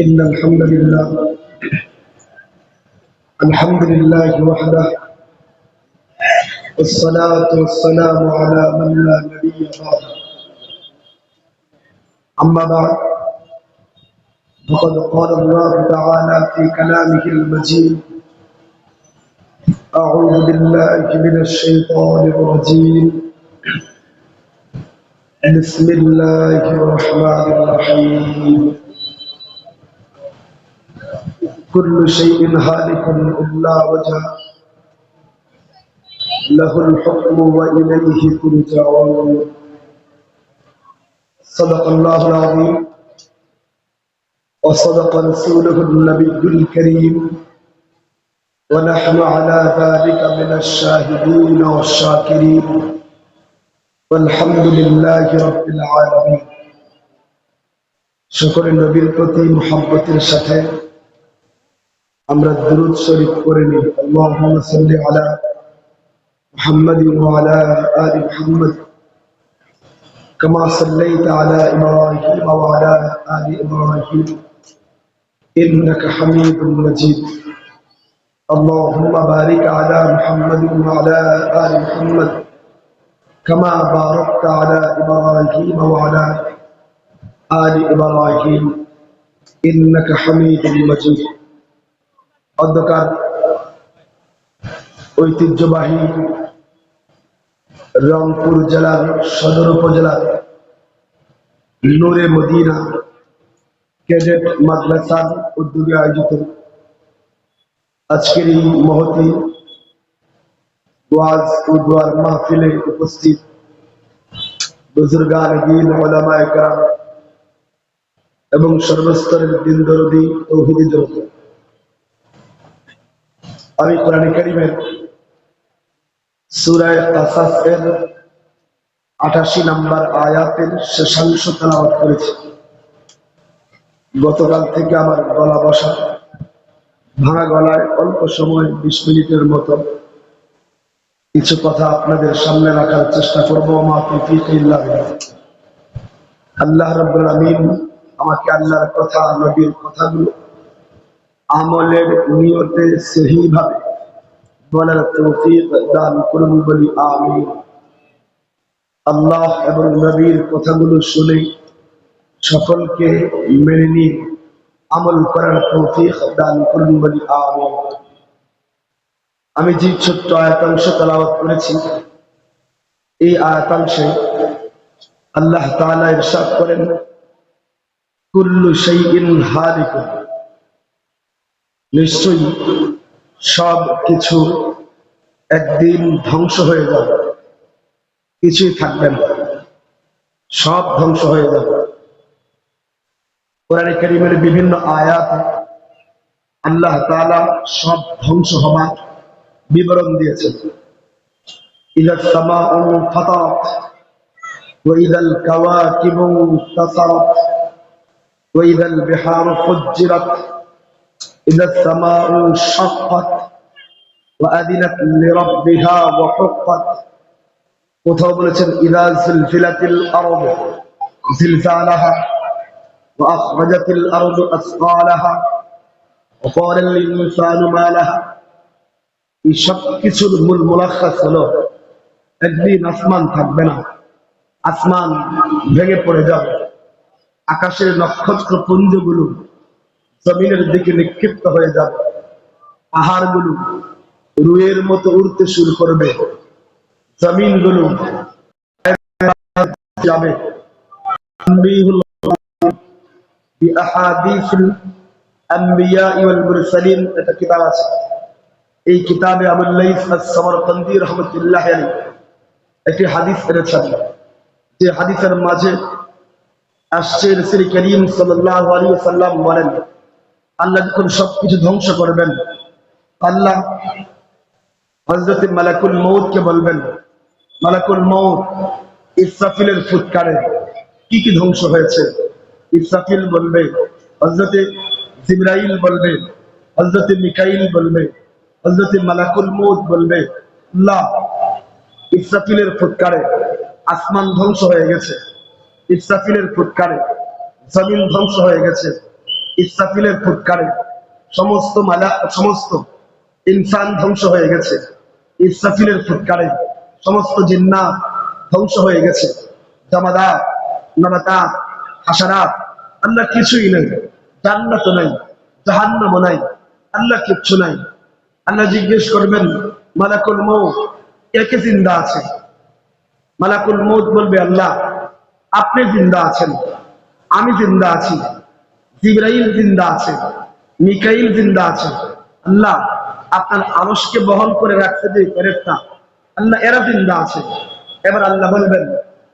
إن الحمد لله. الحمد لله وحده. والصلاة والسلام على من لا نبي بعده. أما بعد فقد قال الله تعالى في كلامه المجيد أعوذ بالله من الشيطان الرجيم. بسم الله الرحمن الرحيم. كل شيء هالك إلا وجهه. له الحكم وإليه ترجعون. صدق الله العظيم. وصدق رسوله النبي الكريم. ونحن على ذلك من الشاهدين والشاكرين. والحمد لله رب العالمين. شكر النبي القتيم محبة الشتاء আমরা দুরুদ শরীফ করে নিই আল্লাহুম্মা সাল্লি আলা মুহাম্মাদ ওয়া আলা আলি মুহাম্মাদ كما صليت على ابراهيم وعلى ال ابراهيم انك حميد مجيد اللهم بارك على محمد وعلى ال محمد كما باركت على ابراهيم وعلى ال ابراهيم انك حميد مجيد অধ্যকার ঐতিহ্যবাহী রংপুর জেলার সদর উপজেলার নূরে মদিনা ক্যাডেট মাদ্রাসার উদ্যোগে আয়োজিত আজকের এই মহতি ওয়াজ ও দোয়ার মাহফিলে উপস্থিত বুজুর্গান দিন ওলামায়করাম এবং সর্বস্তরের দিন দরদি তৌহিদি জনতা আমি কোরআন কারিমের সুরায় কাসাস আঠাশি নাম্বার আয়াতের শেষাংশ তেলাওয়াত করেছি। গতকাল থেকে আমার গলা বসা, ভাঙা গলায় অল্প সময় বিশ মিনিটের মতো। কিছু কথা আপনাদের সামনে রাখার চেষ্টা করব আল্লাহ আমিন আমাকে আল্লাহর কথা, নবীর কথাগুলো আমলের নিয়তে সহিভাবে। বলার তৌফিক দান করুন বলি আমি আল্লাহ এবং নবীর কথাগুলো শুনে সকলকে মেনে নিয়ে আমল করার তৌফিক দান করুন বলি আমি আমি যে ছোট্ট আয়াতাংশ তালাবাত করেছি, এই আয়াতাংশে আল্লাহ তাআলা ইরশাদ করেন, কুল্লু শাইইন হালিকুন। নিশ্চয়ই সব কিছু একদিন ধ্বংস হয়ে যাবে কিছুই থাকবে না সব ধ্বংস হয়ে যাবে কোরআন করিমের বিভিন্ন আয়াত আল্লাহ তাআলা সব ধ্বংস হবার বিবরণ দিয়েছেন ইদা সামাউ ফাতাত وإذا الكواكب انتصرت وإذا البحار فجرت إذا السماء انشقت وأذنت لربها وحقت কোথাও বলেছেন ইদা জিলজিলাতিল আরদ জিলজালাহা وأخرجت الأرض أثقالها وقال الإنسان ما لها এই সব কিছুর মূল মুলাখাস হলো একদিন আসমান থাকবে না আসমান ভেঙে পড়ে যাবে আকাশের নক্ষত্র পুঞ্জগুলো জমিনের দিকে নিক্ষিপ্ত হয়ে যাবে। পাহাড়গুলো রুয়ের মতো উড়তে শুরু করবে। জমিনগুলো যাবে। ওয়াল কিতাব আছে। এই কিতাবে আবুল লাইস আস-সামারকান্দি রাহমাতুল্লাহ একটি হাদিস এনেছেন। যে হাদিসের মাঝে আসছে রাসূল করিম ওয়াসাল্লাম বলেন আল্লাহ যখন সবকিছু ধ্বংস করবেন, আল্লাহ হযরত মালাকুল মউত কে বলবেন, মালাকুল মউত, ইসরাফিলের ফুৎকারে কি কি ধ্বংস হয়েছে? ইসরাফিল বলবে, হযরত জিবরাইল বলবে, হযরত মিকাইল বলবে, হযরত মালাকুল মউত বলবে, আল্লাহ ইসরাফিলের ফুৎকারে আসমান ধ্বংস হয়ে গেছে। ইসরাফিলের ফুৎকারে জমিন ধ্বংস হয়ে গেছে। ইসরাফিলের ফুৎকারে সমস্ত মালা, সমস্ত ইনসান ধ্বংস হয়ে গেছে। ইসরাফিলের ফুৎকারে সমস্ত জিন্না ধ্বংস হয়ে গেছে। জামাদাত নাবাতাত হাসারাত আল্লাহ কিছুই নেই। জান্নাত নাই, জাহান্নামও নাই, আল্লাহ কিচ্ছু নাই। আল্লাহ জিজ্ঞেস করবেন, মালাকুল মৌ একে জিন্দা আছে? মালাকুল মৌত বলবে, আল্লাহ, আপনি জিন্দা আছেন, আমি জিন্দা আছি। জিব্রাইল জিন্দা আছে, মিকাইল জিন্দা আছে। আল্লাহ আপনার আরসকে বহন করে রাখতে যে ফেরেস্তা আল্লাহ এরা জিন্দা আছে। এবার আল্লাহ বলবেন,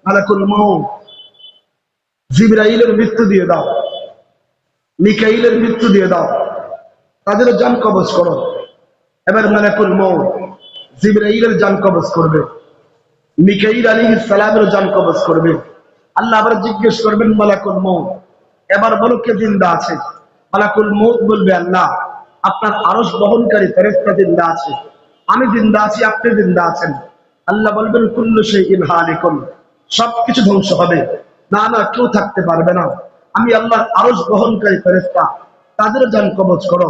মালাকুল মৌত জিব্রাইলের মৃত্যু দিয়ে দাও, মিকাইলের মৃত্যু দিয়ে দাও। তাদেরও জান কবজ করো। এবার মালাকুল মৌত জিব্রাইলের জান কবজ করবে। মিকাইল আলী সালামের জান কবজ করবে। আল্লাহ আবার জিজ্ঞেস করবেন, মালাকুল মৌত এবার বলো কে জিন্দা আছে। মালাকুল মৌত বলবে, আল্লাহ, আপনার আরস বহনকারী ফেরেস্তা জিন্দা আছে। আমি জিন্দা আছি, আপনি জিন্দা আছেন। আল্লাহ বলবেন, কুল্লু সেই ইনহালিকুম সবকিছু ধ্বংস হবে। না না, কেউ থাকতে পারবে না। আমি আল্লাহর আরস বহনকারী ফেরেস্তা তাদের জান কবজ করো।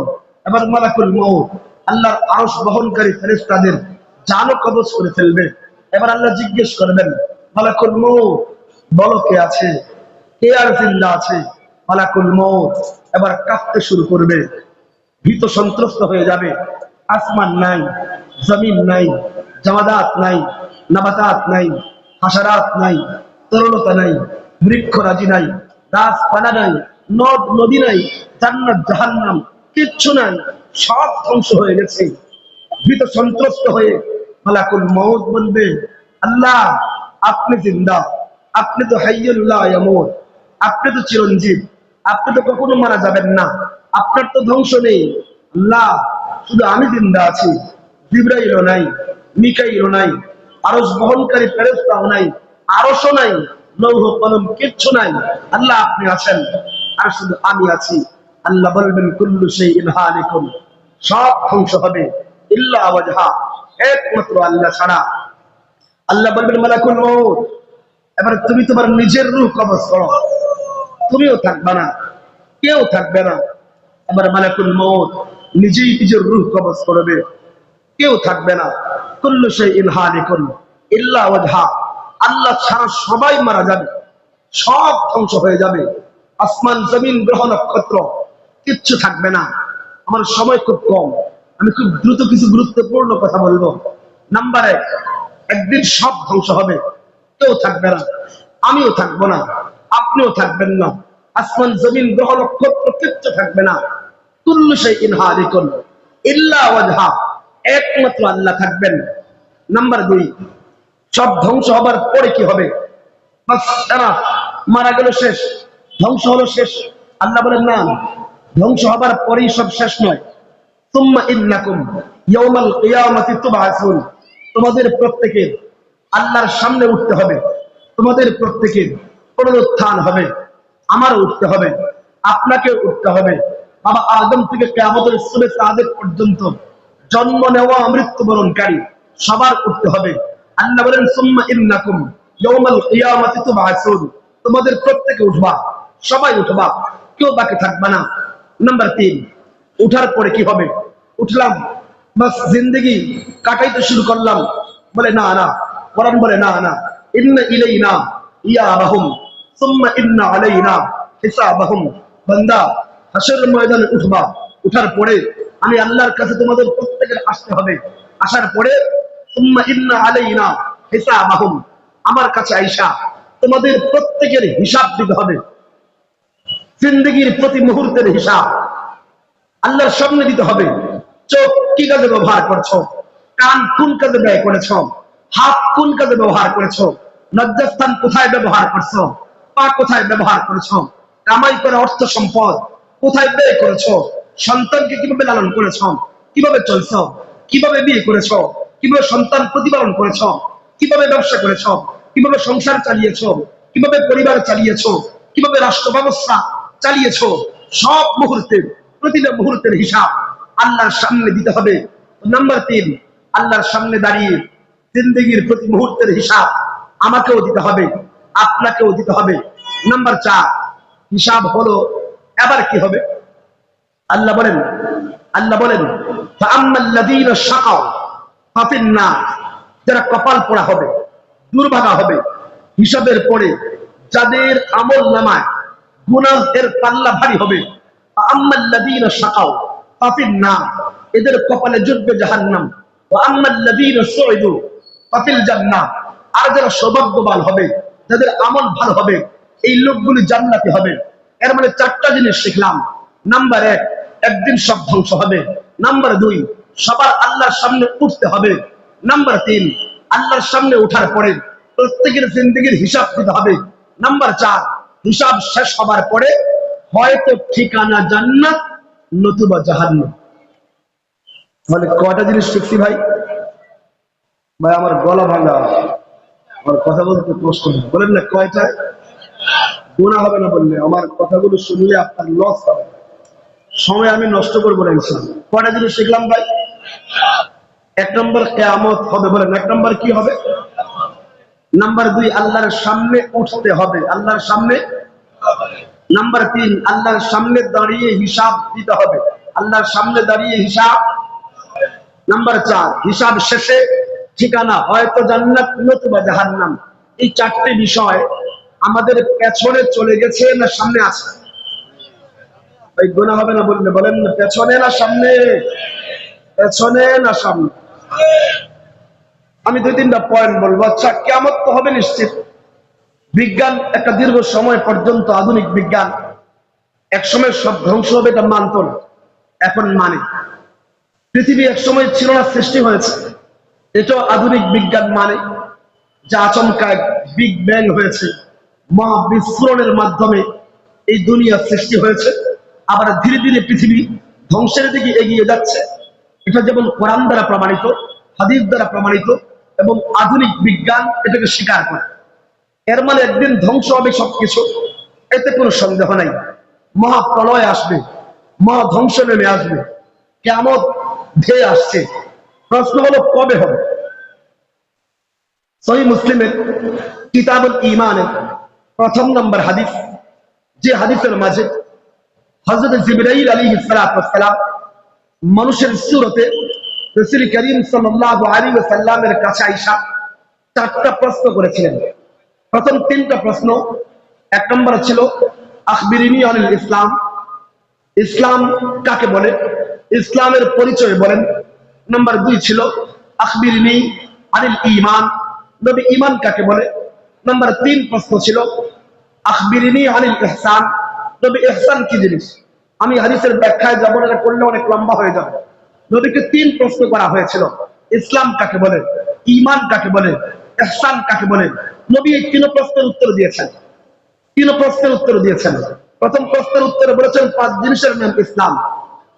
এবার মালাকুল মৌত আল্লাহর আরস বহনকারী ফেরেস্তাদের জানও কবজ করে ফেলবে। এবার আল্লাহ জিজ্ঞেস করবেন, মালাকুল মৌত বলো কে আছে? কে আর জিন্দা আছে? মালাকুল মৌত এবার কাঁপতে শুরু করবে। ভীত সন্ত্রস্ত হয়ে যাবে। আসমান নাই, জমিন নাই, জামাদাত নাই, নাবাতাত নাই, হাসারাত নাই তরলতা নাই, বৃক্ষরাজি নাই, গাছপালা নাই, নদ, নদী নাই, জান্নাত, জাহান্নাম, কিচ্ছু নাই, সব ধ্বংস হয়ে গেছে। ভীত সন্ত্রস্ত হয়ে মালাকুল মৌত বলবে, আল্লাহ, আপনি জিন্দা, আপনি তো হাইয়ুল্লাহ আপনি তো চিরঞ্জীব। আপনি তো কখনো মারা যাবেন না। আপনার তো ধ্বংস নেই। আল্লাহ, শুধু আমি জিন্দা আছি, জিব্রাইলও নাই, মিকাইলও নাই আরস বহনকারী ফেরেস্তাও নাই আরসও নাই, লৌহ কলম কিচ্ছু নাই। আল্লাহ, আপনি আছেন, আর শুধু আমি আছি। আল্লাহ বলবেন, কুল্লু সেই ইনহালিকুম সব ধ্বংস হবে। ইল্লা ওয়াজহা, একমাত্র আল্লাহ ছাড়া। আল্লাহ বলবেন, মালাকুল মউত এবার তুমি তোমার নিজের রূহ কবজ করো। তুমিও থাকবে না, কেউ থাকবে না। এবার মালাকুল মউত নিজেই নিজের রূহ কবজ করবে। কেউ থাকবে না। কুল্লু সেই ইনহালিকুন ইল্লা ওয়াজহা। আল্লাহ ছাড়া সবাই মারা যাবে, সব ধ্বংস হয়ে যাবে। আসমান, জমিন, গ্রহ, নক্ষত্র, কিচ্ছু থাকবে না। আমার সময় খুব কম। আমি খুব দ্রুত কিছু গুরুত্বপূর্ণ কথা বলব। নাম্বার এক, একদিন সব ধ্বংস হবে। কেউ থাকবে না। আমিও থাকব না। আপনিও থাকবেন না। আসমান, জমিন, গ্রহ, নক্ষত্র, কিচ্ছু থাকবে না। তুল্লু সেই ইনহারিকুন ইল্লা ওয়াজহা। একমাত্র আল্লাহ থাকবেন। নাম্বার দুই, সব ধ্বংস হবার পরে কি হবে? মারা গেল শেষ, ধ্বংস হলো শেষ। আল্লাহ বলেন, না, ধ্বংস হবার পরেই সব শেষ নয়। তুম্মা ইন্নাকুম ইয়াউমাল কিয়ামাতি তুবআসুন। তোমাদের প্রত্যেকের আল্লাহর সামনে উঠতে হবে। তোমাদের প্রত্যেকের পুনরুত্থান হবে। আমারও উঠতে হবে। আপনাকে উঠতে হবে। বাবা আদম থেকে কেয়ামতের সুরে সাদেক পর্যন্ত জন্ম নেওয়া, মৃত্যুবরণকারী সবার উঠতে হবে। আল্লাহ বলেন, সুম্মা ইন্নাকুম ইয়াউমাল কিয়ামাতি তুবআসুন। তোমাদের প্রত্যেকে উঠবা। সবাই উঠবা। কেউ বাকি থাকবে না। নাম্বার তিন, উঠার পরে কি হবে? উঠলাম, বাস জিন্দগি কাটাইতে শুরু করলাম। বলে, না না। কোরআন বলে, না না। ইন্না ইলাইনা ইয়াবাহুম। উঠার পরে আমি আল্লাহর কাছে তোমাদের প্রত্যেকের আসতে হবে। আসার পরে আমার কাছে আইসা তোমাদের প্রত্যেকের হিসাব দিতে হবে। জিন্দগির প্রতি মুহূর্তের হিসাব। আল্লাহর সামনে দিতে হবে। চোখ কি কাজে ব্যবহার করছ? কান কোন কাজে ব্যয় করেছ? হাত কোন কাজে ব্যবহার করেছ? লজ্জাস্থান কোথায় ব্যবহার করছ? পা কোথায় ব্যবহার করেছ? কামাই করে অর্থ সম্পদ কোথায় ব্যয় করেছ? সন্তানকে কীভাবে লালন করেছ? কীভাবে চলছ? কীভাবে বিয়ে করেছ? কীভাবে সন্তান প্রতিপালন করেছ? কীভাবে ব্যবসা করেছ? কীভাবে সংসার চালিয়েছ? কীভাবে পরিবার চালিয়েছ? কীভাবে রাষ্ট্র ব্যবস্থা চালিয়েছ? সব মুহূর্তের, প্রতিটা মুহূর্তের হিসাব আল্লাহর সামনে দিতে হবে। নাম্বার তিন, আল্লাহর সামনে দাঁড়িয়ে জিন্দগির প্রতি মুহূর্তের হিসাব আমাকেও দিতে হবে। আপনাকেও দিতে হবে। নাম্বার চার, হিসাব হলো এবার কি হবে? আল্লাহ বলেন আল্লাহ বলেন যারা কপাল পোড়া হবে, দুর্ভাগা হবে, হিসাবের পরে যাদের আমল নামায় গুনাহের পাল্লা ভারী হবে এদের কপালে জুটবে জাহান্নাম। ফাফিল আর যারা সৌভাগ্যবান হবে যাদের আমল ভালো হবে, এই লোকগুলি জান্নাতি হবে। এর মানে চারটা জিনিস শিখলাম। নাম্বার এক, একদিন সব ধ্বংস হবে। নাম্বার দুই, সবার আল্লাহর সামনে উঠতে হবে। নাম্বার তিন, আল্লাহর সামনে ওঠার পরে প্রত্যেকের জিন্দগির হিসাব দিতে হবে। নাম্বার চার, হিসাব শেষ হবার পরে হয়তো ঠিকানা জান্নাত, নতুবা জাহান্নাম তাহলে কয়টা জিনিস শিখছি ভাই? ভাই, আমার গলা ভাঙা। কথা বলতে কষ্ট হয় বলেন না কয়টায় গোনা হবে না বললে, আমার কথাগুলো শুনলে আপনার লস হবে। সময় আমি নষ্ট করব না ইনশাল কয়টা জিনিস শিখলাম ভাই? এক নম্বর, কেয়ামত হবে বলেন। এক নম্বর কি হবে? নাম্বার দুই, আল্লাহর সামনে উঠতে হবে। আল্লাহর সামনে? নাম্বার তিন, আল্লাহর সামনে দাঁড়িয়ে হিসাব দিতে হবে। আল্লাহর সামনে দাঁড়িয়ে হিসাব? নাম্বার চার, হিসাব শেষে ঠিকানা হয়তো জান্নাত নতুবা জাহান্নাম। এই চারটি বিষয় আমাদের পেছনে চলে গেছে না সামনে আছে? এই গোনা হবে না বললে বলেন না, পেছনে না সামনে? পেছনে না সামনে? আমি দুই তিনটা পয়েন্ট বলব। আচ্ছা কেমন তো হবে নিশ্চিত। বিজ্ঞান একটা দীর্ঘ সময় পর্যন্ত আধুনিক বিজ্ঞান। একসময় সব ধ্বংস হবে এটা মানত না। এখন মানে। পৃথিবী একসময় ছিল না, সৃষ্টি হয়েছে। এটাও আধুনিক বিজ্ঞান মানে যা আচমকায় বিগ ব্যাং হয়েছে, মহা বিস্ফোরণের মাধ্যমে এই দুনিয়া সৃষ্টি হয়েছে। আবার ধীরে ধীরে পৃথিবী ধ্বংসের দিকে এগিয়ে যাচ্ছে। এটা যেমন কোরআন দ্বারা প্রমাণিত, হাদিস দ্বারা প্রমাণিত এবং আধুনিক বিজ্ঞান এটাকে স্বীকার করে। এর মানে একদিন ধ্বংস হবে সবকিছু, এতে কোনো সন্দেহ নাই। মহাপ্রলয় আসবে, মহা ধ্বংস নেমে আসবে। কেমন ধেয়ে আসছে। প্রশ্ন হলো, কবে হবে? সহি মুসলিমের কিতাবুল ইমানে প্রথম নম্বর হাদিস, যে হাদিসের মাঝে হজরত জিবরাইল আলী সালাম মানুষের সুরতে রসুল করিম সাল্লাল্লাহু আলাইহি ওয়াসাল্লামের কাছে আইসা চারটা প্রশ্ন করেছিলেন। প্রথম তিনটা প্রশ্ন, এক নম্বর ছিল, আখবিরিনী অনিল ইসলাম। ইসলাম কাকে বলে? ইসলামের পরিচয় বলেন। নাম্বার দুই ছিল, আখবিরিনী আনিল ইমান নবী ইমান কাকে বলে? নাম্বার তিন প্রশ্ন ছিল, আখবিরিনী আনিল ইহসান। নবী, ইহসান কি জিনিস? আমি হাদিসের ব্যাখ্যায় যাব না করলে অনেক লম্বা হয়ে যাবে। নবীকে তিন প্রশ্ন করা হয়েছিল, ইসলাম কাকে বলে? ইমান কাকে বলে? ইহসান কাকে বলে? নবী এই তিন প্রশ্নের উত্তর দিয়েছেন। তিন প্রশ্নের উত্তর দিয়েছেন। প্রথম প্রশ্নের উত্তরে বলেছেন, পাঁচ জিনিসের নাম ইসলাম।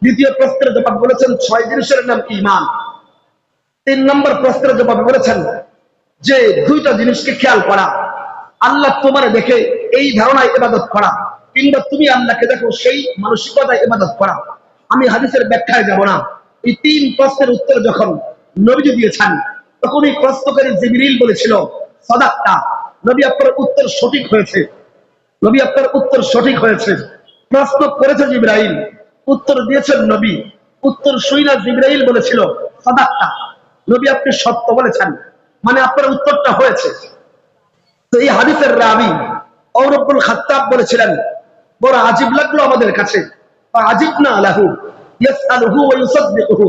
দ্বিতীয় প্রশ্নের জবাব বলেছেন ছয় জিনিসের নাম ইমান তিন নম্বর প্রশ্নের জবাব বলেছেন যে দুইটা জিনিসকে খেয়াল করা। আল্লাহ তোমার দেখে এই ধারণায় ইবাদত করা কিংবা তুমি আল্লাহকে দেখো সেই মানসিকতায় ইবাদত করা। আমি হাদিসের ব্যাখ্যায় যাব না। এই তিন প্রশ্নের উত্তর যখন নবীজি দিয়েছেন, তখন এই প্রশ্নকারী জিবরিল বলেছিল সদাক্তা নবী আপনার উত্তর সঠিক হয়েছে। নবী আপনার উত্তর সঠিক হয়েছে। প্রশ্ন করেছে জিব্রাইল। উত্তর দিয়েছেন নবী। উত্তর শুইনা জিব্রাইল বলেছিল সদাক্তা নবী আপনি সত্য বলেছেন। মানে আপনার উত্তরটা হয়েছে। তো এই হাদিসের রাবি ঔরব্বুল খাত্তাব বলেছিলেন, বড় আজিব লাগল আমাদের কাছে। আজিব না আলাহু, ইয়াসআলুহু ওয়া ইউসাদ্দিকুহু।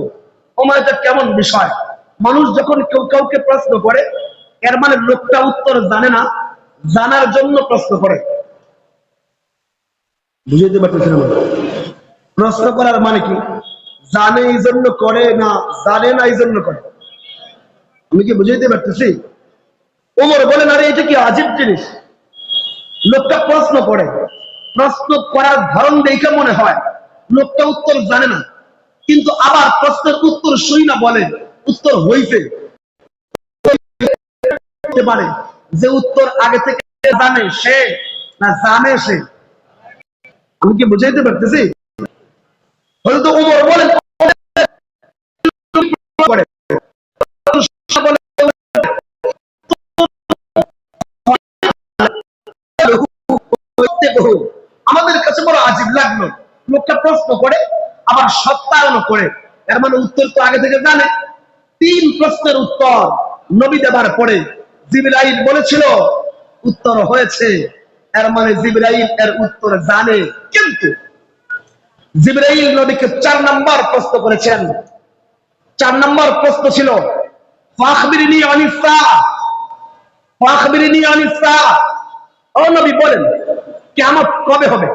ওমা এটা কেমন বিষয়? মানুষ যখন কেউ কাউকে প্রশ্ন করে, এর মানে লোকটা উত্তর জানে না, জানার জন্য প্রশ্ন করে। বুঝাইতে পারতেছেন আমার প্রশ্ন করার মানে কি? জানে এই জন্য করে না জানে না এই জন্য করে? আমি কি বুঝাইতে পারতেছি? ওমর বলেন, আরে, এটা কি আজীব জিনিস? লোকটা প্রশ্ন করে। প্রশ্ন করার ধরন দেখে মনে হয়, লোকটা উত্তর জানে না। কিন্তু আবার প্রশ্নের উত্তর শুই না বলে, উত্তর হইছে। পারে যে উত্তর আগে থেকে জানে সে না জানে সে। আমি কি বুঝাইতে পারতেছি? হয়তো উমর বলেন, আমাদের কাছে বড় আজীব লাগল। লোকটা প্রশ্ন করে, আবার সত্যায়ন করে। এর মানে উত্তর তো আগে থেকে জানে। তিন প্রশ্নের উত্তর নবী দেবার পরে জিবরাইল বলেছিল, উত্তর হয়েছে। এর মানে জিবরাইল এর উত্তর জানে। কিন্তু জিবরাইল নবীকে চার নম্বর প্রশ্ন করেছেন। চার নম্বর প্রশ্ন ছিল ও নবী বলেন কেমত কবে হবে?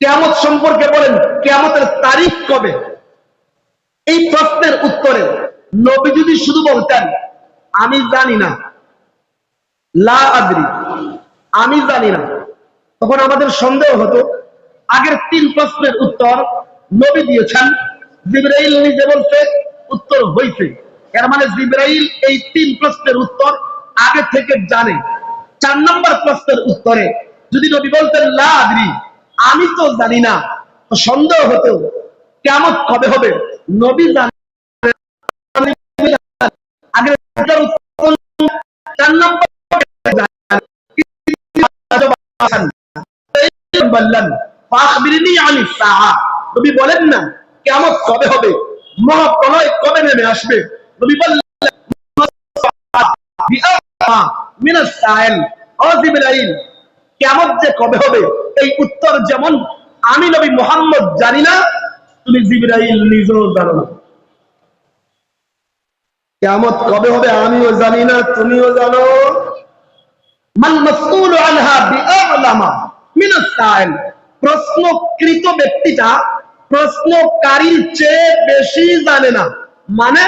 কেমত সম্পর্কে বলেন কেমতের তারিখ কবে? এই প্রশ্নের উত্তরে নবী যদি শুধু বলতেন, আমি জানি না, লা আদরি, আমি জানি না, তখন আমাদের সন্দেহ হতো আগের তিন প্রশ্নের উত্তর নবী দিয়েছেন। জিব্রাইল নিজে বলছে, উত্তর হইছে। এর মানে জিব্রাইল এই তিন প্রশ্নের উত্তর আগে থেকে জানে। চার নম্বর প্রশ্নের উত্তরে যদি নবী বলতেন, লা আদরি, আমি তো জানি না। সন্দেহ হতো, কেমন কবে হবে? নবী জানে। উত্তর চার নম্বর বললেন নবী বলেন না, কিয়ামত কবে হবে? মহাপ্রলয় কবে নেমে আসবে? নবী বললেন মিনাস সাইল কিয়ামত যে কবে হবে? এই উত্তর যেমন আমি নবী মোহাম্মদ জানি না, তুমি জিবরাইল নিজেও জানো না। কিয়ামত কবে হবে আমিও জানি না, তুমিও জানো। মান মাসউল আনহা বিআলামা মিন আস-সাইল প্রশ্নকৃত ব্যক্তিটা প্রশ্নকারীর চেয়ে বেশি জানে না। মানে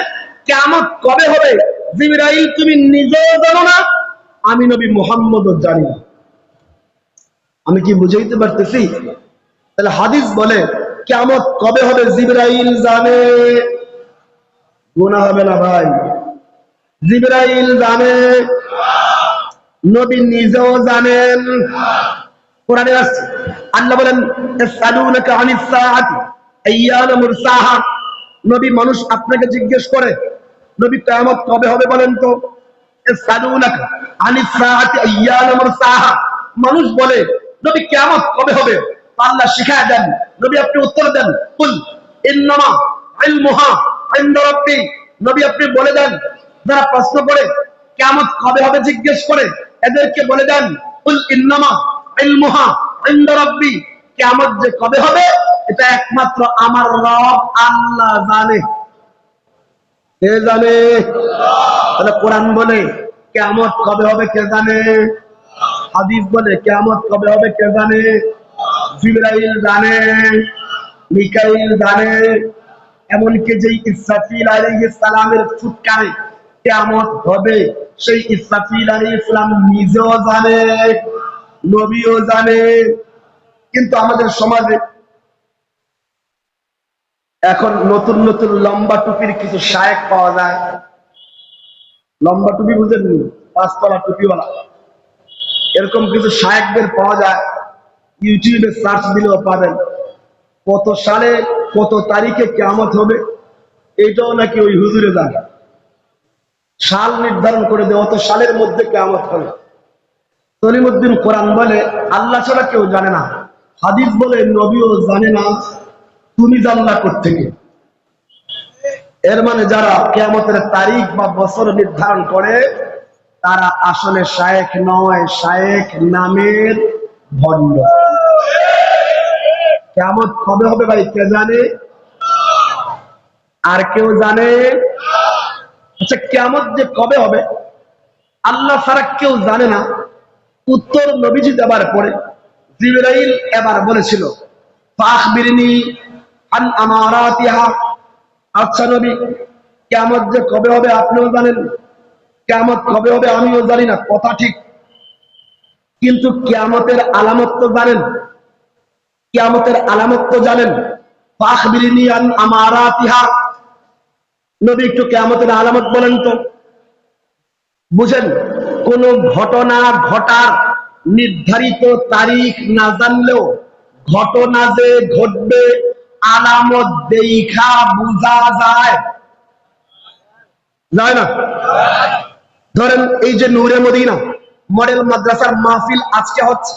কিয়ামত কবে হবে? জিবরাইল, তুমি নিজেও জানো না, আমি নবী মুহাম্মদও জানি না। আমি কি বুঝাইতে পারতেছি? তাহলে হাদিস বলে, কিয়ামত কবে হবে জিবরাইল জানে? গুনাহ হবে না ভাই। জিবরাইল জানে, নবী নিজেও জানেন। কোরআনে আসছে আল্লাহ বলেন আনিস সাআতি, আইয়ানা মুরসাহা। নবী মানুষ আপনাকে জিজ্ঞেস করে, নবী, কিয়ামত কবে হবে বলেন তো? আনিস সাআতি, আইয়ানা মুরসাহা। মানুষ বলে, নবী, কিয়ামত কবে হবে? আল্লাহ শিখায় দেন, নবী, আপনি উত্তর দেন। কুল, ইন্নামা ইলমুহা ইনদা রাব্বি। নবী, আপনি বলে দেন, যারা প্রশ্ন করে, কিয়ামত কবে হবে? জিজ্ঞেস করে, এদেরকে বলে দেন, কুল, ইন্নামা কিয়ামত যে কবে হবে? এটা একমাত্র আমার রব আল্লাহ জানে। কে জানে? তাহলে কোরআন বলে কবে হবে কে জানে? হাদিস বলে কবে হবে কে জানে? জিবরাইল জানে, মিকাইল জানে। এমনকি হবে, সেই ইসরাফিল আলাইহিস সালাম নিজেও জানে। নবীও জানে, কিন্তু আমাদের সমাজে এখন নতুন নতুন লম্বা টুপির কিছু শায়েক পাওয়া যায়। লম্বা টুপি বুঝেননি পাঁচতলা টুপিওয়ালা। এরকম কিছু শায়েকদের পাওয়া যায়। ইউটিউবে সার্চ দিলেও পাবেন। কত সালে, কত তারিখে কেমত হবে এটাও নাকি ওই হুজুরে জানে। সাল নির্ধারণ করে দেয়, অত সালের মধ্যে কেমন হবে। তলিমুদ্দিন কোরআন বলে, আল্লাহ ছাড়া কেউ জানে না। হাদিস বলে, নবীও জানে না। তুমি জানলা থেকে এর মানে যারা কেয়ামতের তারিখ বা বছর নির্ধারণ করে, তারা আসলে শায়েখ নয়, শায়েখ নামের ভণ্ড। কেমন কবে হবে ভাই, কে জানে? আর কেউ জানে? আচ্ছা কেমন যে কবে হবে, আল্লাহ ছাড়া কেউ জানে না। উত্তর নবীজি দেবার পরে জিবরাইল এবার বলেছিল আচ্ছা নবী কিয়ামত যে কবে হবে আপনিও জানেন কিয়ামত কবে হবে আমিও জানি না, কথা ঠিক। কিন্তু কিয়ামতের আলামত তো জানেন, কিয়ামতের আলামত তো জানেন, ফাখবিরনি আন নবী একটু কিয়ামতের আলামত বলেন তো, বুঝেন কোন ঘটনা ঘটার নির্ধারিত তারিখ না জানলেও ঘটনা যে ঘটবে আলামত দেখা বোঝা যায়। যায় না? ধরেন এই যে নূরে মদিনা, মডেল মাদ্রাসার মাহফিল আজকে হচ্ছে।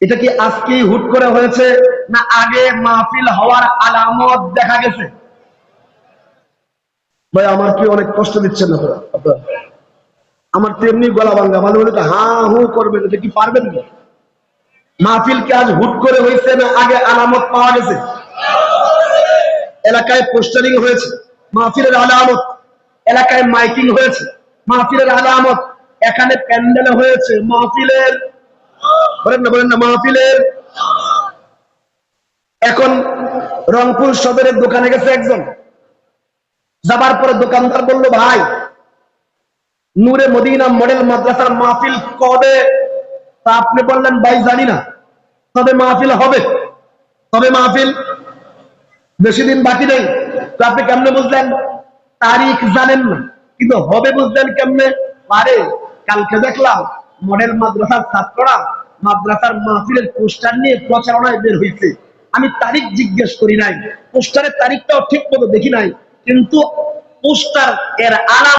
এটা কি আজকেই হুট করে হয়েছে না আগে মাহফিল হওয়ার আলামত দেখা গেছে? ভাই, আমার কি অনেক কষ্ট দিচ্ছেন আপনারা? আমার তেমনি গলা ভাঙ্গা মানে বলে হা হু করবেন, এটা কি পারবেন না? মাহফিল কি আজ হুট করে হয়েছে না আগে আলামত পাওয়া গেছে? এলাকায় পোস্টারিং হয়েছে, মাহফিলের আলামত, এলাকায় মাইকিং হয়েছে, মাহফিলের আলামত, এখানে প্যান্ডেল হয়েছে, মাহফিলের, বলেন না বলেন না, মাহফিলের। এখন রংপুর সদরের দোকানে গেছে একজন, যাবার পরে দোকানদার বলল, ভাই নূরে মদিনা মডেল মাদ্রাসার মাহফিল কবে? তা আপনি বললেন, ভাই, জানি না। তবে মাহফিল হবে। তবে মাহফিল বেশি দিন বাকি নেই। তো আপনি কেমনে বুঝলেন? তারিখ জানেন না। কিন্তু হবে বুঝলেন কেমনে? পারে কালকে দেখলাম মডেল মাদ্রাসার ছাত্ররা মাদ্রাসার মাহফিলের পোস্টার নিয়ে প্রচারণায় বের হয়েছে আমি তারিখ জিজ্ঞেস করি নাই। পোস্টারের তারিখটাও ঠিক মতো দেখি নাই। কিন্তু পোস্টার এর আলাম